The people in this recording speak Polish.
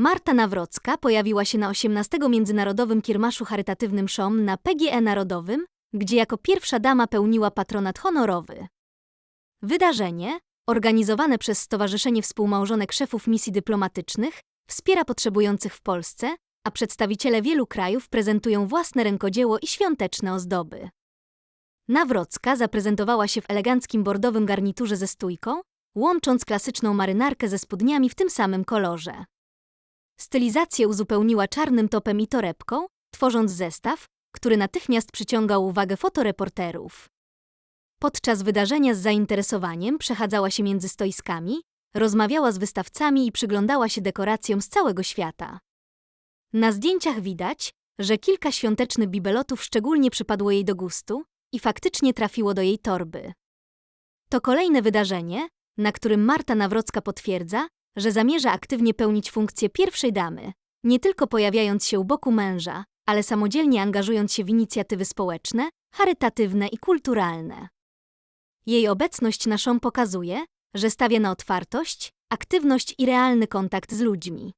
Marta Nawrocka pojawiła się na 18 Międzynarodowym Kiermaszu Charytatywnym SZOM na PGE Narodowym, gdzie jako pierwsza dama pełniła patronat honorowy. Wydarzenie, organizowane przez Stowarzyszenie Współmałżonek Szefów Misji Dyplomatycznych, wspiera potrzebujących w Polsce, a przedstawiciele wielu krajów prezentują własne rękodzieło i świąteczne ozdoby. Nawrocka zaprezentowała się w eleganckim bordowym garniturze ze stójką, łącząc klasyczną marynarkę ze spodniami w tym samym kolorze. Stylizację uzupełniła czarnym topem i torebką, tworząc zestaw, który natychmiast przyciągał uwagę fotoreporterów. Podczas wydarzenia z zainteresowaniem przechadzała się między stoiskami, rozmawiała z wystawcami i przyglądała się dekoracjom z całego świata. Na zdjęciach widać, że kilka świątecznych bibelotów szczególnie przypadło jej do gustu i faktycznie trafiło do jej torby. To kolejne wydarzenie, na którym Marta Nawrocka potwierdza, że zamierza aktywnie pełnić funkcję pierwszej damy, nie tylko pojawiając się u boku męża, ale samodzielnie angażując się w inicjatywy społeczne, charytatywne i kulturalne. Jej obecność na szom pokazuje, że stawia na otwartość, aktywność i realny kontakt z ludźmi.